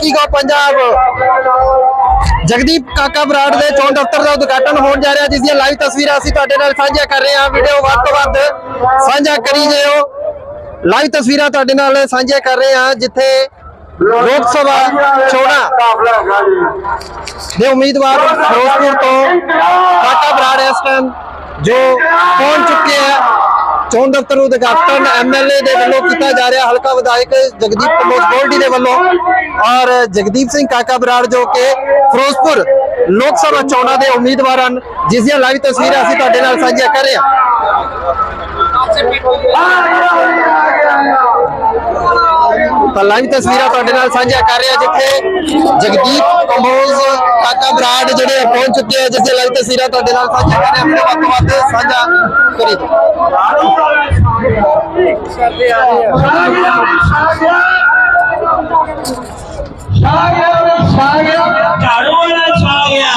ਕੀ ਪੰਜਾਬ? ਜਗਦੀਪ ਕਾਕਾ ਬਰਾੜ ਦੇ ਚੋਣ ਦਫ਼ਤਰ ਦਾ ਉਦਘਾਟਨ ਹੋਣ ਜਾ ਰਿਹਾ, ਜਿਸ ਦੀਆਂ ਲਾਈਵ ਤਸਵੀਰਾਂ ਅਸੀਂ ਤੁਹਾਡੇ ਨਾਲ ਸਾਂਝਾ ਕਰ ਰਹੇ ਹਾਂ। ਵੀਡੀਓ ਵੱਧ ਤੋਂ ਵੱਧ ਸਾਂਝਾ ਕਰੀ ਜਾਇਓ। ਲਾਈਵ ਤਸਵੀਰਾਂ ਤੁਹਾਡੇ ਨਾਲ ਸਾਂਝਾ ਕਰ ਰਹੇ ਹਾਂ, ਜਿੱਥੇ ਲੋਕ ਸਭਾ ਚੋਣਾਂ ਦੇ ਉਮੀਦਵਾਰ ਫਿਰੋਜ਼ਪੁਰ ਤੋਂ ਕਾਕਾ ਬਰਾੜ ਇਸ ਟਾਈਮ ਜੋ ਪਹੁੰਚ ਚੋਣ ਦਫ਼ਤਰ ਨੂੰ ਉਦਘਾਟਨ ਐਮਐਲਏ ਦੇ ਵੱਲੋਂ ਕੀਤਾ ਜਾ ਰਿਹਾ ਹਲਕਾ ਵਿਧਾਇਕ ਜਗਦੀਪ ਪ੍ਰਮੋਦ ਗੋਲਡੀ ਦੇ ਵੱਲੋਂ। ਔਰ ਜਗਦੀਪ ਸਿੰਘ ਕਾਕਾ ਬਰਾੜ ਜੋ ਕਿ ਫਿਰੋਜ਼ਪੁਰ ਲੋਕ ਸਭਾ ਚੋਣਾਂ ਦੇ ਉਮੀਦਵਾਰ ਹਨ ਜਿਸ ਦੀਆਂ ਲਾਈਵ ਤਸਵੀਰਾਂ ਅਸੀਂ ਤੁਹਾਡੇ ਨਾਲ ਸਾਂਝੀਆਂ ਕਰ ਰਹੇ ਹਾਂ। ਤਾਂ ਲਾਈਵ ਤਸਵੀਰਾਂ ਤੁਹਾਡੇ ਨਾਲ ਸਾਂਝਾ ਕਰ ਰਿਹਾ ਜਿੱਥੇ ਜਗਦੀਪ ਕੰਬੋਜ ਕਾਕਾ ਬਰਾੜ ਜਿਹੜੇ ਪਹੁੰਚ ਚੁੱਕੇ ਆ, ਜਿੱਥੇ ਲਾਈਵ ਤਸਵੀਰਾਂ ਤੁਹਾਡੇ ਨਾਲ ਸਾਂਝਾ ਕਰ ਰਹੇ ਆਪਣੇ ਵੱਧ ਤੋਂ ਵੱਧ ਸਾਂਝਾ ਕਰੀ ਝਾੜੂ ਵਾਲਾ ਛਾ ਗਿਆ। ਝਾੜੂ ਵਾਲਾ ਛਾ ਗਿਆ।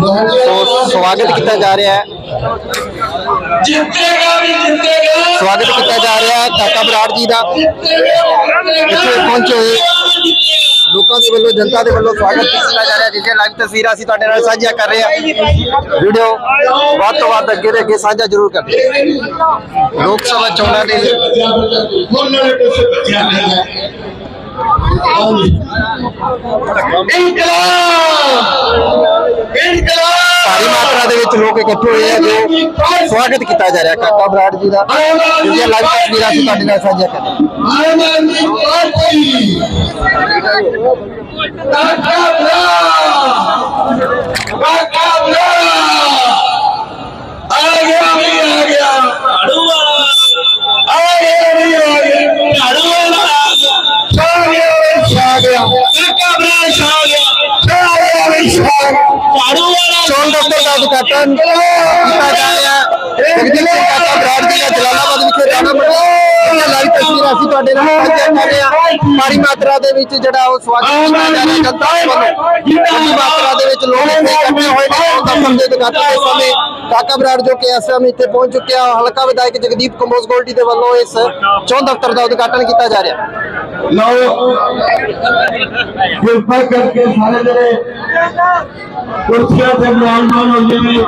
ਸੋ ਸਵਾਗਤ ਕੀਤਾ ਜਾ ਰਿਹਾ ਹੈ। ਜਿੱਤੇਗਾ ਵੀ ਜਿੱਤੇਗਾ। ਸਵਾਗਤ ਕੀਤਾ ਜਾ ਰਿਹਾ ਹੈ ਕਾਕਾ ਬਰਾੜ ਜੀ ਦਾ। ਇੱਥੇ ਪਹੁੰਚੇ ਹੋਏ ਲੋਕਾਂ ਦੇ ਵੱਲੋਂ ਜਨਤਾ ਦੇ ਵੱਲੋਂ ਸਵਾਗਤ ਕੀਤਾ ਜਾ ਰਿਹਾ ਦੀਆਂ ਲਾਈਵ ਤਸਵੀਰਾਂ ਅਸੀਂ ਤੁਹਾਡੇ ਨਾਲ ਸਾਂਝੀਆਂ ਕਰ ਰਹੇ ਹਾਂ। ਵੀਡੀਓ ਵੱਧ ਤੋਂ ਵੱਧ ਅੱਗੇ ਦੇ ਅੱਗੇ ਸਾਂਝਾ ਜ਼ਰੂਰ ਕਰਦੇ ਲੋਕ ਸਭਾ ਚੋਣਾਂ ਦੇ ਭਾਰੀ ਮਾਤਰਾ ਦੇ ਵਿੱਚ ਲੋਕ ਇਕੱਠੇ ਹੋਏ ਆ ਜੋ ਸਵਾਗਤ ਕੀਤਾ ਜਾ ਰਿਹਾ ਕਾਕਾ ਬਰਾੜ ਜੀ ਦਾ। ਜਿਸ ਲਾਈਵ ਤਸਵੀਰਾਂ ਅਸੀਂ ਤੁਹਾਡੇ ਨਾਲ ਸਾਂਝੀਆਂ ਕਰ ਰਹੇ ਹਾਂ। ਝਾੜੂ ਉਦਘਾਟਨ ਕੀਤਾ ਜਾ ਰਿਹਾ। ਹੈ ਜਗਦੀਪ ਸਿੰਘ ਕਾਕਾ ਬਰਾੜ ਜੀ ਦਾ ਜਲਾਲਾਬਾਦ ਵਿਖੇ ਜਾਣਾ ਬੜਾ ਇਹ ਲਾਈਵ ਤਸਵੀਰਾਂ ਅਸੀਂ ਤੁਹਾਡੇ ਨਾਲ ਸਾਂਝੀਆਂ ਕਰ ਰਹੇ ਹਾਂ। ਭਾਰੀ ਮਾਤਰਾ ਦੇ ਵਿੱਚ ਜਿਹੜਾ ਉਹ ਸਵਾਗਤ ਕੀਤਾ ਜਾ ਰਿਹਾ ਜਨਤਾ ਵੱਲੋਂ। ਵੱਡੀ ਮਾਤਰਾ ਦੇ ਵਿੱਚ ਲੋਕ ਇੱਥੇ ਇਕੱਠੇ ਹੋਏ ਨੇ। ਦਫ਼ਤਰ ਦੇ ਉਦਘਾਟਨ ਦੇ ਸਮੇਂ ਕਾਕਾ ਬਰਾੜ ਜੋ ਕਿ ਇਸ ਸਮੇਂ ਇੱਥੇ ਪਹੁੰਚ ਚੁੱਕਿਆ। ਹਲਕਾ ਵਿਧਾਇਕ ਜਗਦੀਪ ਕੰਬੋਜ ਗੋਲਡੀ ਦੇ ਵੱਲੋਂ ਇਸ ਚੋਣ ਦਫ਼ਤਰ ਦਾ ਉਦਘਾਟਨ ਕੀਤਾ ਜਾ ਰਿਹਾ। ਲਓ ਕਿਰਪਾ ਕਰਕੇ ਸਾਰੇ ਜਿਹੜੇ ਕੁਰਸੀਆਂ ਤੇ ਬਿਰਾਜਮਾਨ ਹੋ ਜੀ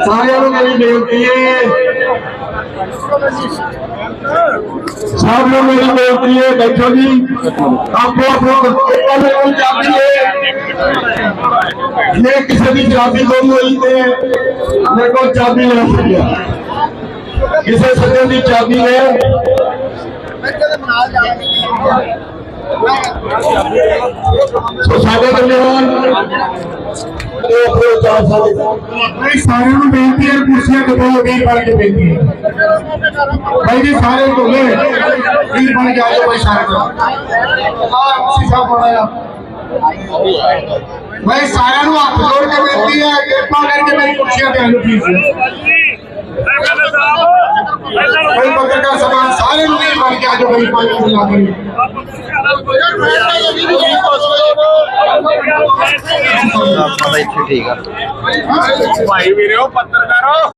ਸਾਰਿਆਂ ਨੂੰ ਮੇਰੀ ਬੇਨਤੀ ਹੈ ਸਭ ਨੂੰ ਮੇਰੀ ਬੇਨਤੀ ਹੈ ਬੈਠੋ ਜੀ ਆਪੋ ਆਪੋ ਇੱਕ ਵਾਰ ਨੂੰ ਚਾਬੀ ਹੈ ਜੇ ਕਿਸੇ ਦੀ ਚਾਬੀ ਗੁੰਮ ਹੋਈ ਤੇ ਮੇਰੇ ਕੋਲ ਚਾਬੀ ਲੈ ਸਕਿਆ ਕਿਸੇ ਸੱਜਣ ਦੀ ਚਾਬੀ ਹੈ ਸੋ ਸਾਡੇ ਬੰਦੇਵਾਨ ਇਹ ਆਪੋ ਚਾਰ ਸਾਡੇ ਸਾਰਿਆਂ ਨੂੰ ਬੇਨਤੀ ਹੈ, ਕੁਰਸੀਆਂ ਕਿਤੇ ਵੀਰ ਬਣ ਕੇ ਬੇਨਤੀ ਹੈ। ਭਾਈ ਜੀ ਸਾਰੇ ਢੋਲੇ ਵੀਰ ਬਣ ਕੇ ਆਜੋ ਭਾਈ ਸਾਰੇ ਆ ਸੀਸਾ ਬਣਾਇਆ ਮੈਂ ਸਾਰਿਆਂ ਨੂੰ ਹੱਥ ਜੋੜ ਕੇ ਬੇਨਤੀ ਹੈ, ਕਿਰਪਾ ਕਰਕੇ ਮੇਰੀ ਕੁਰਸੀਆਂ ਤੇ ਆਜੋ ਪਲੀਜ਼ ਕੋਈ ਪੱਤਰਕਾਰ ਸਮਾਨ ਸਾਰੇ ਨੂੰ ਵੀਰ ਬਣ ਕੇ ਆਜੋ ਭਾਈ ਪੰਜ ਮਿੰਟ ਲਾ ਕੇ ਆਪਾਂ ਤਾਂ ਇੱਥੇ ਠੀਕ ਆ ਭਾਈ ਵੀਰਿਓ ਪੱਤਰਕਾਰੋ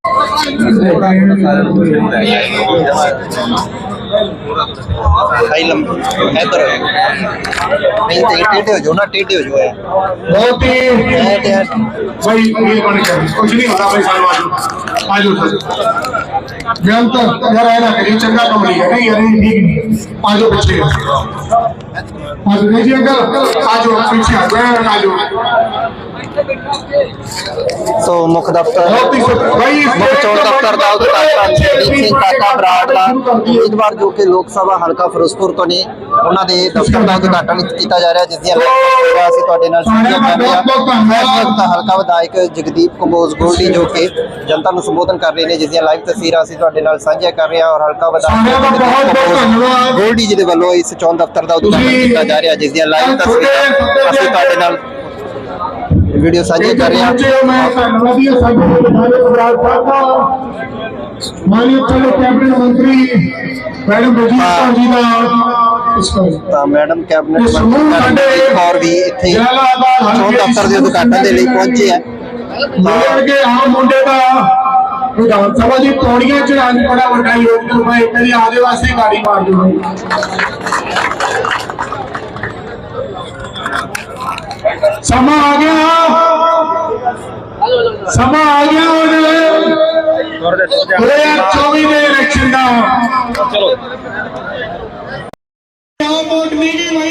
ਭਾਈ ਲੰਬੇ ਇੱਧਰ ਨਹੀਂ ਤੇ ਟੇਢੇ ਹੋ ਜਾਓ ਨਾ ਟੇਢੇ ਹੋ ਜਾਓ ਬਹੁਤ ਹੀ ਐ ਤੇ ਐ ਭਾਈ ਇਹ ਬਣ ਕੇ ਕੁਝ ਨਹੀਂ ਹੁੰਦਾ ਭਾਈ ਸਾਨੂੰ ਆਜੋ ਆਜੋ ਜੰਤ ਯਾਰ ਇਹ ਨਾ ਕਰੀ ਚੰਗਾ ਕੰਮ ਨਹੀਂ ਹੈ ਨਹੀਂ ਯਾਰ ਸੋ ਮੁੱਖ ਦਫ਼ਤਰ ਮੁੱਖ ਚੋਣ ਦਫ਼ਤਰ ਦਾ ਉਦਘਾਟਨ ਸਿੰਘ ਕਾਕਾ ਬਰਾੜ ਦਾ। ਉਮੀਦਵਾਰ ਜੋ ਕਿ ਲੋਕ ਸਭਾ ਹਲਕਾ ਫਿਰੋਜ਼ਪੁਰ ਤੋਂ ਨੇ ਉਹਨਾਂ ਦੇ ਦਫ਼ਤਰ ਦਾ ਉਦਘਾਟਨ ਕੀਤਾ ਜਾ ਰਿਹਾ ਜਿਸ ਦੀਆਂ ਲਾਈਵ ਅਸੀਂ ਤੁਹਾਡੇ ਨਾਲ ਸਾਂਝੀਆਂ ਕਰ ਰਹੇ ਹਾਂ ਹਲਕਾ ਵਿਧਾਇਕ ਜਗਦੀਪ ਕੰਬੋਜ ਗੋਲਡੀ ਜੋ ਕਿ ਜਨਤਾ ਨੂੰ ਸੰਬੋਧਨ ਕਰ ਰਹੇ ਨੇ ਜਿਸ ਦੀਆਂ ਲਾਈਵ ਤਸਵੀਰਾਂ ਅਸੀਂ ਤੁਹਾਡੇ ਨਾਲ ਸਾਂਝੀਆਂ ਕਰ ਰਹੇ ਹਾਂ ਔਰ ਹਲਕਾ ਵਿਧਾਇਕ ਗੋਲਡੀ ਜੀ ਦੇ ਵੱਲੋਂ ਇਸ ਚੋਣ ਦਫ਼ਤਰ ਦਾ ਉਦਘਾਟਨ ਕੀਤਾ ਜਾ ਰਿਹਾ ਜਿਸ ਦੀਆਂ ਲਾਈਵ ਤਸਵੀਰਾਂ ਅਸੀਂ ਤੁਹਾਡੇ ਨਾਲ ਵੀਡੀਓ ਸਾਂਝੀ ਕਰ ਰਹੇ। ਹਾਂ ਮੈਂ ਧੰਨਵਾਦੀ ਹਾਂ ਸਾਡੇ ਵਿਧਾਇਕ ਬਰਾੜ ਸਾਹਿਬ ਦਾ। ਮਾਨਯੋਗ ਚਲੋ ਕੈਬਨਿਟ ਮੰਤਰੀ ਮੈਡਮ ਬਲਜੀਤ ਕੌਰ ਜੀ ਦਾ। ਤਾਂ ਮੈਡਮ ਕੈਬਨਿਟ ਮੰਤਰੀ ਕੌਰ ਵੀ ਇੱਥੇ ਚੋਣ ਦਫ਼ਤਰ ਦੇ ਉਦਘਾਟਨ ਦੇ ਲਈ ਪਹੁੰਚੇ ਹੈ। ਮਿਲਣ ਕੇ ਆ ਮੁੰਡੇ ਦਾ ਵਿਧਾਨ ਸਭਾ ਦੀ ਪੌੜੀਆਂ ਚੜਾਉਣ ਚ ਬੜਾ ਵੱਡਾ ਯੋਗਦਾਨ ਮੈਂ ਕਦੀ ਆਦੇ ਵਾਸਤੇ ਗਾੜੀ ਮਾਰ ਦੂੰਗਾ ਸਮਾਂ ਆ ਗਿਆ ਸਮਾਂ ਆ ਗਿਆ ਹੁਣ 2024 ਦੇ ਇਲੈਕਸ਼ਨ ਦਾ ਚਲੋ ਵੋਟ ਨਹੀਂ ਗਈ ਭਾਈ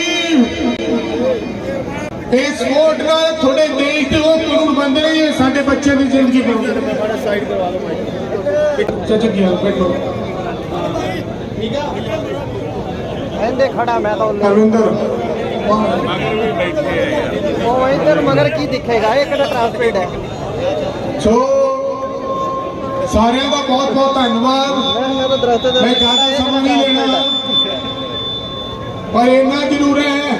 ਇਸ ਵੋਟ ਨਾਲ ਤੁਹਾਡੇ ਦੇਸ਼ ਦੇ ਉਹ ਕਾਨੂੰਨ ਬੰਦੇ ਨੇ ਇਹ ਸਾਡੇ ਬੱਚਿਆਂ ਦੀ ਜ਼ਿੰਦਗੀ ਬਣਾਉਂਦੇ ਸਾਈਡ ਕਰਵਾ ਲਓ ਚਾਚਾ ਕੀ ਹਾਲ ਬੈਠੋ ਉਹ ਇੱਧਰ ਮਗਰ ਕੀ ਦਿਖੇਗਾ? ਇਹ ਕਿਹੜਾ ਟ੍ਰਾਂਸਪੇਟ ਹੈ? ਸੋ, ਸਾਰਿਆਂ ਦਾ ਬਹੁਤ ਬਹੁਤ ਧੰਨਵਾਦ। ਮੈਂ ਜ਼ਿਆਦਾ ਸਮਾਂ ਨਹੀਂ ਲੈਣਾ। ਪਰ ਇੰਨਾ ਜ਼ਰੂਰ ਹੈ।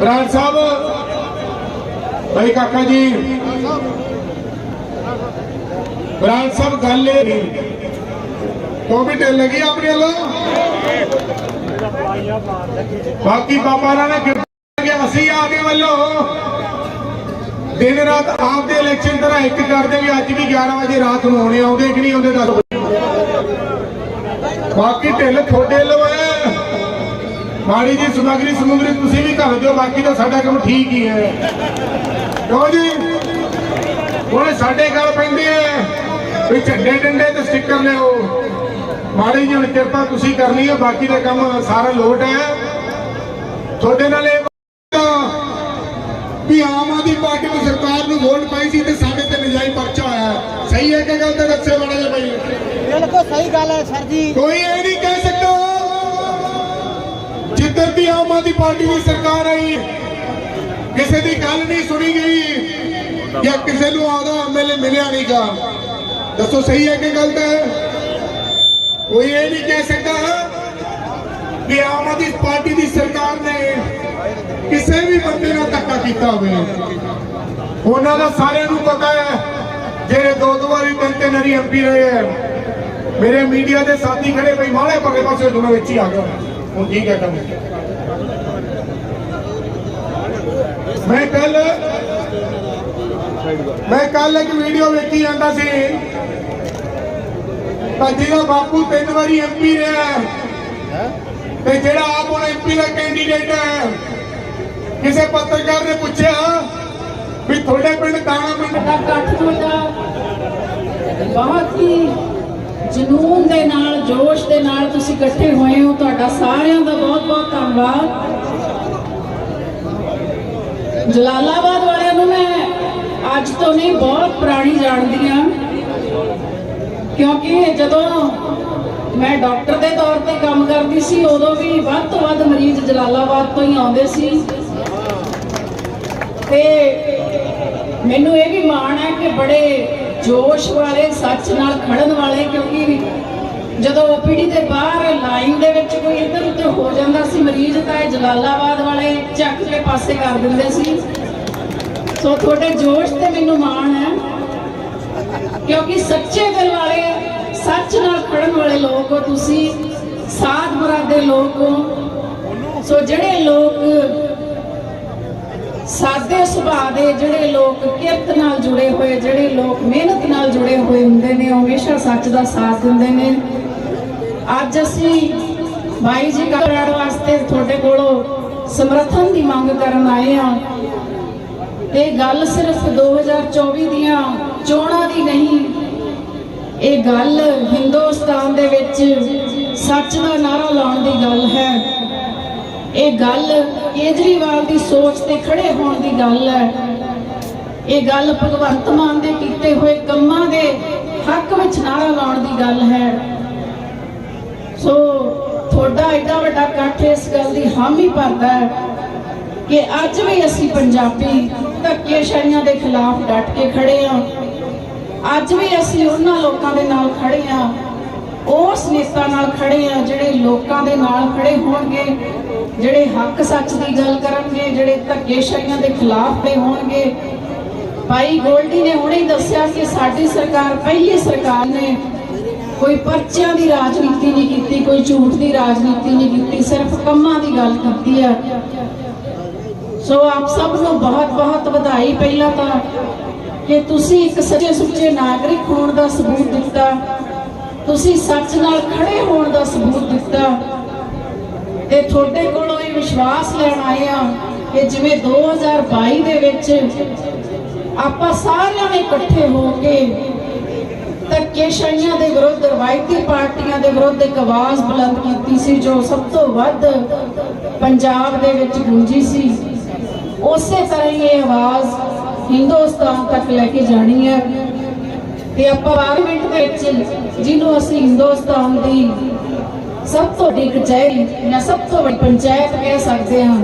ਬਰਾੜ ਸਾਹਿਬ, ਭਾਈ ਕਾਕਾ ਜੀ। ਬਰਾੜ ਸਾਹਿਬ, ਗੱਲ ਇਹ ਕੋਵਿਡ ਲੱਗੀ ਆਪਣੇ ਵੱਲੋਂ। ਬਾਕੀ ਬਾਬਾ ਰਾਣਾ ਅਸੀਂ ਆਗੇ ਵੱਲੋਂ ਦਿਨ ਰਾਤ ਆਪਦੇ ਇਲੈਕਸ਼ਨ ਤਰ੍ਹਾਂ ਇੱਕ ਕਰਦੇ ਵੀ ਅੱਜ ਵੀ 11 ਵਜੇ ਰਾਤ ਨੂੰ ਆਉਣੇ ਆਉਂਦੇ ਕਿ ਨਹੀਂ ਆਉਂਦੇ ਦੱਸੋ ਬਾਕੀ ਢਿੱਲ ਤੁਹਾਡੇ ਲੋ ਮਾੜੀ ਜੀ ਸਮਗਰੀ ਸਮੁਗਰੀ ਤੁਸੀਂ ਵੀ ਘੱਲ ਦਿਓ, ਬਾਕੀ ਤਾਂ ਸਾਡਾ ਕੰਮ ਠੀਕ ਹੀ ਹੈ। ਕਿਉਂ ਜੀ? ਉਹਨੇ ਸਾਡੇ ਗੱਲ ਪੈਂਦੇ ਹੈ ਵੀ ਝੰਡੇ ਡੰਡੇ ਤੇ ਸਟicker ਲਿਓ ਮਾੜੀ ਜੀ ਹੁਣ ਕਿਰਪਾ ਤੁਸੀਂ ਕਰਨੀ ਹੈ, ਬਾਕੀ ਦਾ ਕੰਮ ਸਾਰਾ ਲੋਟ ਹੈ। ਤੁਹਾਡੇ ਨਾਲ ਵੀ ਆਮ ਆਦਮੀ ਪਾਰਟੀ ਦੀ ਸਰਕਾਰ ਨੂੰ ਵੋਟ ਪਾਈ ਸੀ ਤੇ ਸਾਡੇ ਤੇ ਨਜਾਇਜ਼ ਪਰਚਾ ਹੋਇਆ। ਹੈ। ਸਹੀ ਹੈ ਕਿ ਗੱਲ ਤੇ ਦੱਸੇ ਬੜਾ ਜਿਹਾ ਭਾਈ। ਬਿਲਕੁਲ ਸਹੀ ਗੱਲ ਹੈ ਸਰ ਜੀ। ਕੋਈ ਇਹ ਨਹੀਂ ਕਹਿ ਸਕਦਾ। ਜਿੱਧਰ ਦੀ ਆਮ ਆਦਮੀ ਪਾਰਟੀ ਦੀ ਸਰਕਾਰ ਆਈ ਕਿਸੇ ਦੀ ਗੱਲ ਨਹੀਂ ਸੁਣੀ ਗਈ ਜਾਂ ਕਿਸੇ ਨੂੰ ਆਦਾ ਐਮਐਲਏ ਮਿਲਿਆ ਨਹੀਂ ਗਾ ਦੱਸੋ ਸਹੀ ਹੈ ਕਿ ਗਲਤ ਹੈ? ਕੋਈ ਇਹ ਨਹੀਂ ਕਹਿ ਸਕਦਾ ਵੀ ਆਮ ਆਦਮੀ ਪਾਰਟੀ ਦੀ ਸਰਕਾਰ ਨੇ ਕਿਸੇ ਵੀ ਬੰਦੇ ਨਾਲ ਧੱਕਾ ਕੀਤਾ ਹੋਵੇ। ਉਹਨਾਂ ਦਾ ਸਾਰਿਆਂ ਨੂੰ ਪਤਾ ਹੈ, ਜਿਹੜੇ ਦੋ ਦੋ ਵਾਰੀ ਤਿੰਨ ਤਿੰਨ ਵਾਰੀ ਐਮਪੀ ਰਹੇ ਹੈ। ਮੇਰੇ ਮੀਡੀਆ ਦੇ ਸਾਥੀ ਖੜੇ ਬਈ ਮਾਲੇ ਪਰਲੇ ਪਾਸੇ ਦੋਨੋਂ ਵਿੱਚ ਹੀ ਆ ਗਏ। ਹੁਣ ਠੀਕ ਹੈ ਕੰਮ ਮੈਂ ਕੱਲ ਮੈਂ ਕੱਲ ਇੱਕ ਵੀਡੀਓ ਵੇਖੀ ਜਾਂਦਾ ਸੀ। ਤਾਂ ਜਿਹਦਾ ਬਾਪੂ ਤਿੰਨ ਵਾਰੀ ਐਮਪੀ ਰਿਹਾ ਤੇ ਜਿਹੜਾ ਆਪ ਹੁਣ ਐਮਪੀ ਦਾ ਕੈਂਡੀਡੇਟ ਹੈ ਕਿਸੇ ਪੱਤਰਕਾਰ ਨੇ ਪੁੱਛਿਆ ਵੀ ਤੁਹਾਡੇ ਪਿੰਡ ਦਾਣਾ ਪਿੰਡ ਇਕੱਠ ਹੋਇਆ ਬਹੁਤ ਹੀ ਜਨੂਨ ਦੇ ਨਾਲ, ਜੋਸ਼ ਦੇ ਨਾਲ ਤੁਸੀਂ ਇਕੱਠੇ ਹੋਏ ਹੋ। ਤੁਹਾਡਾ ਸਾਰਿਆਂ ਦਾ ਬਹੁਤ ਬਹੁਤ ਧੰਨਵਾਦ। ਜਲਾਲਾਬਾਦ ਵਾਲਿਆਂ ਨੂੰ ਮੈਂ ਅੱਜ ਤੋਂ ਨਹੀਂ, ਬਹੁਤ ਪੁਰਾਣੀ ਜਾਣਦੀ ਹਾਂ। ਕਿਉਂਕਿ ਜਦੋਂ ਮੈਂ ਡਾਕਟਰ ਦੇ ਤੌਰ ਤੇ ਕੰਮ ਕਰਦੀ ਸੀ, ਉਦੋਂ ਵੀ ਵੱਧ ਤੋਂ ਵੱਧ ਮਰੀਜ਼ ਜਲਾਲਾਬਾਦ ਤੋਂ ਹੀ ਆਉਂਦੇ ਸੀ। ਤੇ ਮੈਨੂੰ ਇਹ ਵੀ ਮਾਣ ਹੈ ਕਿ ਬੜੇ ਜੋਸ਼ ਵਾਲੇ, ਸੱਚ ਨਾਲ ਖੜਨ ਵਾਲੇ, ਕਿਉਂਕਿ ਜਦੋਂ ਓਪੀਡੀ ਦੇ ਬਾਹਰ ਲਾਈਨ ਦੇ ਵਿੱਚ ਕੋਈ ਇੱਧਰ ਉੱਧਰ ਹੋ ਜਾਂਦਾ ਸੀ, ਮਰੀਜ਼ ਤਾਂ ਇਹ ਜਲਾਲਾਬਾਦ ਵਾਲੇ ਚੱਕ ਕੇ ਪਾਸੇ ਕਰ ਦਿੰਦੇ ਸੀ। ਸੋ ਤੁਹਾਡੇ ਜੋਸ਼ ਤੇ ਮੈਨੂੰ ਮਾਣ ਹੈ, ਕਿਉਂਕਿ ਸੱਚੇ ਦਿਲ ਵਾਲੇ, ਸੱਚ ਨਾਲ ਖੜਨ ਵਾਲੇ ਲੋਕ ਹੋ ਤੁਸੀਂ, ਸਾਧ ਮੁਰਾਦੇ ਲੋਕ ਹੋ। ਸੋ ਜਿਹੜੇ ਲੋਕ ਸਾਦੇ ਸੁਭਾਅ ਦੇ ਜਿਹੜੇ ਲੋਕ ਕਿਰਤ ਨਾਲ ਜੁੜੇ ਹੋਏ, ਜਿਹੜੇ ਲੋਕ ਮਿਹਨਤ ਨਾਲ ਜੁੜੇ ਹੋਏ ਹੁੰਦੇ ਨੇ, ਉਹ ਹਮੇਸ਼ਾ ਸੱਚ ਦਾ ਸਾਥ ਦਿੰਦੇ ਨੇ। ਅੱਜ ਅਸੀਂ ਬਾਈ ਜੀ ਕਰਾੜ ਵਾਸਤੇ ਤੁਹਾਡੇ ਕੋਲੋਂ ਸਮਰਥਨ ਦੀ ਮੰਗ ਕਰਨ ਆਏ ਹਾਂ। ਤੇ ਗੱਲ ਸਿਰਫ 2024 ਦੀਆਂ ਚੋਣਾਂ ਦੀ ਨਹੀਂ, ਇਹ ਗੱਲ ਹਿੰਦੁਸਤਾਨ ਦੇ ਵਿੱਚ ਸੱਚ ਦਾ ਨਾਰਾ ਲਾਉਣ ਦੀ ਗੱਲ ਹੈ। ਇਹ ਗੱਲ ਕੇਜਰੀਵਾਲ ਦੀ ਸੋਚ ਤੇ ਖੜੇ ਹੋਣ ਦੀ ਗੱਲ ਹੈ। ਇਹ ਗੱਲ ਭਗਵੰਤ ਮਾਨ ਦੇ ਕੀਤੇ ਹੋਏ ਕੰਮਾਂ ਦੇ ਹੱਕ ਵਿੱਚ ਨਾਰਾ ਲਾਉਣ ਦੀ ਗੱਲ ਹੈ। ਸੋ ਤੁਹਾਡਾ ਐਡਾ ਵੱਡਾ ਇਕੱਠ ਇਸ ਗੱਲ ਦੀ ਹਾਮੀ ਭਰਦਾ ਹੈ ਕਿ ਅੱਜ ਵੀ ਅਸੀਂ ਪੰਜਾਬੀ ਧੱਕੇਸ਼ਾਹੀਆਂ ਦੇ ਖਿਲਾਫ ਡਟ ਕੇ ਖੜੇ ਹਾਂ। ਅੱਜ ਵੀ ਅਸੀਂ ਉਹਨਾਂ ਲੋਕਾਂ ਦੇ ਨਾਲ ਖੜੇ ਹਾਂ। ਉਸ ਨੇਤਾ ਨਾਲ ਖੜੇ ਹਾਂ ਜਿਹੜੇ ਲੋਕਾਂ ਦੇ ਨਾਲ ਖੜੇ ਹੋਣਗੇ। ਜਿਹੜੇ ਹੱਕ ਸੱਚ ਦੀ ਗੱਲ ਕਰਨਗੇ, ਜਿਹੜੇ ਧੱਕੇਸ਼ਾਹੀਆਂ ਦੇ ਖਿਲਾਫ ਤੇ ਹੋਣਗੇ। ਭਾਈ ਗੋਲਡੀ ਨੇ ਹੁਣੇ ਦੱਸਿਆ ਕਿ ਸਾਡੀ ਸਰਕਾਰ, ਪਹਿਲੀ ਸਰਕਾਰ ਨੇ ਕੋਈ ਪਰਚਿਆਂ ਦੀ ਰਾਜਨੀਤੀ ਨਹੀਂ ਕੀਤੀ, ਕੋਈ ਝੂਠ ਦੀ ਰਾਜਨੀਤੀ ਨਹੀਂ ਕੀਤੀ, ਸਿਰਫ ਕੰਮਾਂ ਦੀ ਗੱਲ ਕੀਤੀ ਹੈ। ਸੋ ਆਪ ਸਭ ਨੂੰ ਬਹੁਤ ਬਹੁਤ ਵਧਾਈ। ਪਹਿਲਾਂ ਤਾਂ ਕਿ ਤੁਸੀਂ ਇੱਕ ਸੱਚੇ ਸੁੱਚੇ ਨਾਗਰਿਕ ਹੋਣ ਦਾ ਸਬੂਤ ਦਿੱਤਾ, ਤੁਸੀਂ ਸੱਚ ਨਾਲ ਖੜੇ ਹੋਣ ਦਾ ਸਬੂਤ ਦਿੱਤਾ। ਤੇ ਤੁਹਾਡੇ ਕੋਲੋਂ ਇਹ ਵਿਸ਼ਵਾਸ ਲੈਣ ਆਏ ਆ ਕਿ ਜਿਵੇਂ 2022 ਦੇ ਵਿੱਚ ਆਪਾਂ ਸਾਰਿਆਂ ਨੇ ਇਕੱਠੇ ਹੋ ਕੇ ਧੱਕੇਸ਼ਾਹੀਆਂ ਦੇ ਵਿਰੁੱਧ, ਰਵਾਇਤੀ ਪਾਰਟੀਆਂ ਦੇ ਵਿਰੁੱਧ ਇੱਕ ਆਵਾਜ਼ ਬੁਲੰਦ ਕੀਤੀ ਸੀ, ਜੋ ਸਭ ਤੋਂ ਵੱਧ ਪੰਜਾਬ ਦੇ ਵਿੱਚ ਗੂੰਜੀ ਸੀ। ਉਸੇ ਤਰ੍ਹਾਂ ਹੀ ਇਹ ਆਵਾਜ਼ ਹਿੰਦੁਸਤਾਨ ਤੱਕ ਲੈ ਕੇ ਜਾਣੀ ਹੈ ਤੇ ਆਪਾਂ ਪਾਰਲੀਮੈਂਟ ਦੇ ਵਿੱਚ ਜਿਹਨੂੰ ਅਸੀਂ ਹਿੰਦੁਸਤਾਨ ਦੀ ਸਭ ਤੋਂ ਵੱਡੀ ਕਚਹਿਰੀ ਜਾਂ ਸਭ ਤੋਂ ਵੱਡੀ ਪੰਚਾਇਤ ਕਹਿ ਸਕਦੇ ਹਾਂ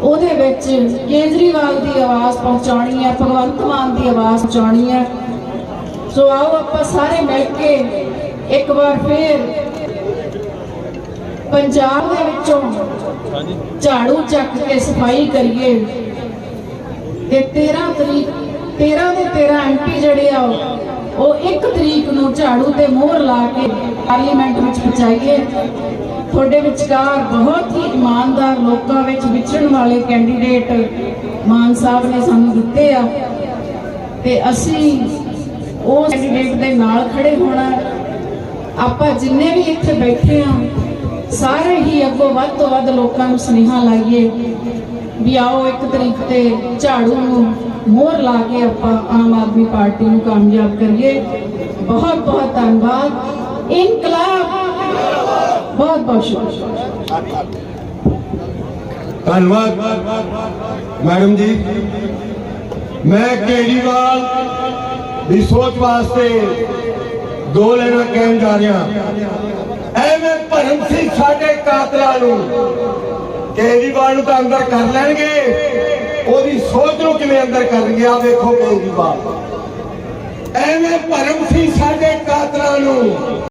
ਉਹਦੇ ਵਿੱਚ ਕੇਜਰੀਵਾਲ ਦੀ ਆਵਾਜ਼ ਪਹੁੰਚਾਉਣੀ ਹੈ ਭਗਵੰਤ ਮਾਨ ਦੀ ਆਵਾਜ਼ ਪਹੁੰਚਾਉਣੀ ਹੈ। ਸੋ ਆਓ ਆਪਾਂ ਸਾਰੇ ਮਿਲ ਕੇ ਇੱਕ ਵਾਰ ਫੇਰ ਪੰਜਾਬ ਦੇ ਵਿੱਚੋਂ ਝਾੜੂ ਚੱਕ ਕੇ ਸਫ਼ਾਈ ਕਰੀਏ। ਤੇ 13 ਤਰੀਕ 13 ਦੇ 13 ਐਮਪੀ ਜਿਹੜੇ ਆ ਉਹ 1 ਤਰੀਕ ਨੂੰ ਝਾੜੂ ਤੇ ਮੋਹਰ ਲਾ ਕੇ ਪਾਰਲੀਮੈਂਟ ਵਿੱਚ ਪਹੁੰਚਾਈਏ। ਤੁਹਾਡੇ ਵਿਚਕਾਰ ਬਹੁਤ ਹੀ ਇਮਾਨਦਾਰ ਲੋਕਾਂ ਵਿੱਚ ਵਿਚਰਨ ਵਾਲੇ ਕੈਂਡੀਡੇਟ ਮਾਨ ਸਾਹਿਬ ਨੇ ਸਾਨੂੰ ਦਿੱਤੇ ਆ। ਤੇ ਅਸੀਂ ਉਸ ਕੈਂਡੀਡੇਟ ਦੇ ਨਾਲ ਖੜੇ ਹੋਣਾ ਆਪਾਂ ਜਿੰਨੇ ਵੀ ਇੱਥੇ ਬੈਠੇ ਆ ਸਾਰੇ ਹੀ ਅੱਗੋਂ ਵੱਧ ਤੋਂ ਵੱਧ ਲੋਕਾਂ ਨੂੰ ਸੁਨੇਹਾ ਲਾਈਏ ਵੀ ਆਓ ਇੱਕ ਤਰੀਕ ਤੇ ਝਾੜੂ ਨੂੰ ਮੋਹਰ ਲਾ ਕੇ ਆਪਾਂ ਆਮ ਆਦਮੀ ਪਾਰਟੀ ਨੂੰ ਕਾਮਯਾਬ ਕਰੀਏ। ਬਹੁਤ ਬਹੁਤ ਧੰਨਵਾਦ। ਇਨਕਲਾਬ! ਬਹੁਤ ਬਹੁਤ ਸ਼ੁਕਰੀਆ। ਧੰਨਵਾਦ। ਮੈਡਮ ਜੀ, ਮੈਂ ਕੇਜਰੀਵਾਲ ਦੀ ਸੋਚ ਵਾਸਤੇ ਦੋ ਲੈਣਾ ਕਹਿਣ ਜਾ ਰਿਹਾ। ਐਵੇਂ ਭਰਮ ਸਿੰਘ ਸਾਡੇ ਕਾਤਲਾਂ ਨੂੰ। ਕੇਜਰੀਵਾਲ ਨੂੰ ਤਾਂ ਅੰਦਰ ਕਰ ਲੈਣਗੇ। ਉਹਦੀ ਸੋਚ ਨੂੰ ਕਿਵੇਂ ਅੰਦਰ ਕਰਨਗੇ ਆ ਵੇਖੋ ਕੇਜਰੀਵਾਲ ਐਵੇਂ ਭਰਮ ਸੀ ਸਾਡੇ ਕਾਤਲਾਂ ਨੂੰ।